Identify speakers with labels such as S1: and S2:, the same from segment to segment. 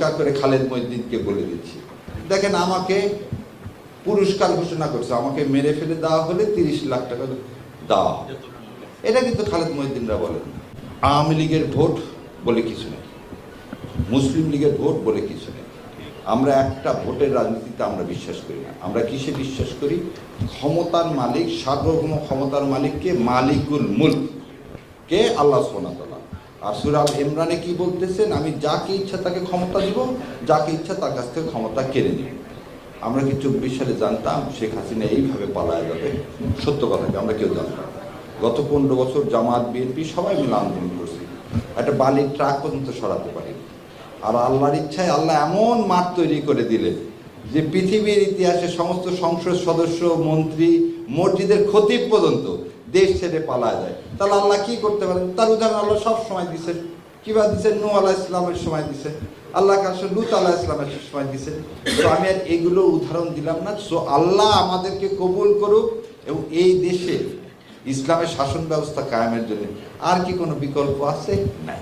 S1: পরিষ্কার করে খালেদ মহিদ্দিনকে বলে দিচ্ছি। দেখেন আমাকে পুরস্কার ঘোষণা করছে। আমাকে মেরে ফেলে দেওয়া হলে তিরিশ লাখ টাকা দেওয়া এটা কিন্তু খালেদ মহিদ্দিনরা বলেন আওয়ামী লীগের ভোট বলে কিছু নেই। মুসলিম লীগের ভোট বলে কিছু নেই। আমরা একটা ভোটের রাজনীতিতে আমরা বিশ্বাস করি না। আমরা কিসে বিশ্বাস করি? ক্ষমতার মালিক, সার্বভৌম ক্ষমতার মালিককে মালিকুল মুল্ক। কে? আল্লাহ সোনাতলা আর সুরাল ইমরানে কি বলতেছেন? আমি যাকে ইচ্ছা তাকে ক্ষমতা দিব, যাকে ইচ্ছা তার কাছ থেকে ক্ষমতা কেড়ে নিব। আমরা কি চব্বিশ সালে জানতাম শেখ হাসিনা এইভাবে পালায় যাবে? সত্য কথাকে আমরা কেউ জানতাম। গত পনেরো বছর জামাত, বিএনপি সবাই মিলে আন্দোলন করছি। একটা বালির ট্রাক পর্যন্ত সরাতে পারি আর আল্লাহর ইচ্ছায় আল্লাহ এমন মাঠ তৈরি করে দিলেন যে পৃথিবীর ইতিহাসে সমস্ত সংসদ সদস্য, মন্ত্রী, মসজিদের খতিব পর্যন্ত দেশ ছেড়ে পালা যায়। তাহলে আল্লাহ কি করতে পারেন? তার উদাহরণ আল্লাহ সব সময় দিচ্ছেন কিবা দিচ্ছেন নু আলাহ ইসলামের সময় দিচ্ছেন আল্লাহ কাছে লুত আলাহ ইসলামের সময় দিচ্ছেন তো আমি আর এগুলো উদাহরণ দিলাম না। সো আল্লাহ আমাদেরকে কবুল করুক এবং এই দেশে ইসলামের শাসন ব্যবস্থা কায়েমের জন্য আর কি কোনো বিকল্প আছে? নাই।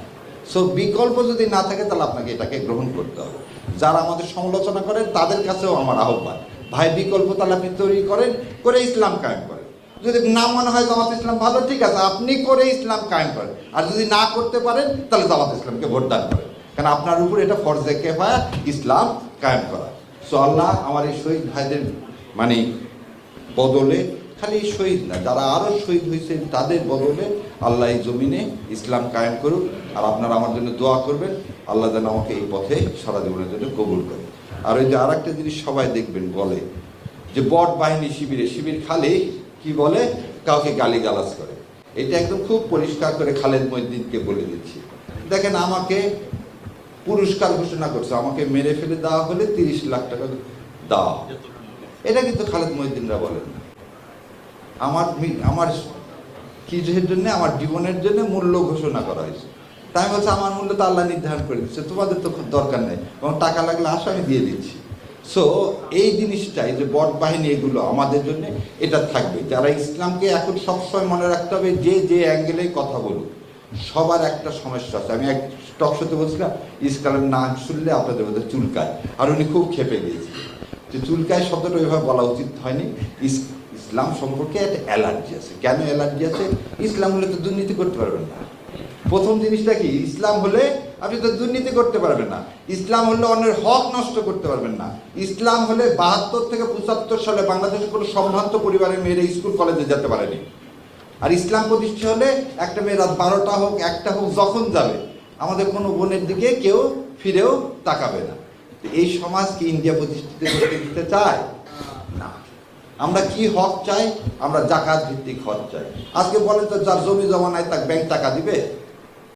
S1: সো বিকল্প যদি না থাকে, তাহলে আপনাকে এটাকে গ্রহণ করতে হবে। যারা আমাদের সমালোচনা করেন, তাদের কাছেও আমার আহ্বান। ভাই, বিকল্প তাহলে আপনি তৈরি করেন, করে ইসলাম কায়েম করেন। যদি না মনে হয় জামাত ইসলাম, ভালো, ঠিক আছে, আপনি করে ইসলাম কায়েম করেন। আর যদি না করতে পারেন, তাহলে জামাত ইসলামকে ভোট ভোটদান করেন। কারণ আপনার উপর এটা ফরজে কেফায়া ইসলাম কায়েম করা। সো আল্লাহ আমার এই শহীদ ভাইদের মানে বদলে, খালি শহীদ না, যারা আরও শহীদ হয়েছেন তাদের বদলে আল্লাহ এই জমিনে ইসলাম কায়েম করুক। আর আপনারা আমার জন্য দোয়া করবেন, আল্লাহ যেন আমাকে এই পথে সারা জীবনের জন্য কবুল করে। আর ওই যে আর একটা জিনিস সবাই দেখবেন বলে, যে বট বাহিনী শিবিরে, শিবির খালি কি বলে? কাউকে গালি গালাজ করে। এটা একদম খুব পরিষ্কার করে খালেদ মহিদ্দিনকে বলে দিচ্ছি। দেখেন, আমাকে পুরস্কার ঘোষণা করছে। আমাকে মেরে ফেলে দেওয়া হলে তিরিশ লাখ টাকা দেওয়া। এটা কিন্তু খালেদ মহিদ্দিনরা বলেন না। আমার আমার কিসের জন্য? আমার জীবনের জন্য মূল্য ঘোষণা করা হয়েছে। তাই বলছি, আমার মূল্য তো আল্লাহ নির্ধারণ করে দিচ্ছে। তোমাদের তো খুব দরকার নেই। এবং টাকা লাগলে আসো, আমি দিয়ে দিচ্ছি। সো এই জিনিসটাই যে বট বাহিনী এগুলো আমাদের জন্য এটা থাকবে। যারা ইসলামকে এখন সবসময় মনে রাখতে হবে, যে যে অ্যাঙ্গেলে কথা বলুক, সবার একটা সমস্যা আছে। আমি এক টক শোতে বলছিলাম, ইসলামের নাম শুনলে আপনাদের মধ্যে চুলকায়। আর উনি খুব খেপে গিয়েছিলেন যে চুলকায় শব্দটা ওইভাবে বলা উচিত হয়নি। ইস- ইসলাম সম্পর্কে একটা অ্যালার্জি আছে। কেন অ্যালার্জি আছে? ইসলাম হলে তো দুর্নীতি করতে পারবেন না। প্রথম জিনিসটা কি? ইসলাম হলে আপনি তো দুর্নীতি করতে পারবেন না। ইসলাম হলে অন্যের হক নষ্ট করতে পারবেন না। ইসলাম হলে বাহাত্তর থেকে পঁচাত্তর সালে বাংলাদেশের কোনো সম্ভ্রান্ত পরিবারের মেয়েরা স্কুল, কলেজে যেতে পারেনি। আর ইসলাম প্রতিষ্ঠা হলে একটা মেয়ে রাত বারোটা হোক, একটা হোক, যখন যাবে, আমাদের কোনো বোনের দিকে কেউ ফিরেও তাকাবে না। এই সমাজ কি ইন্ডিয়া প্রতিষ্ঠিত করতে দিতে চায়? না। আমরা কি হক চাই? আমরা জাকাত ভিত্তিক হক চাই। আজকে বলেন তো যার জমি জমা নাই তাকে ব্যাংক টাকা দিবে?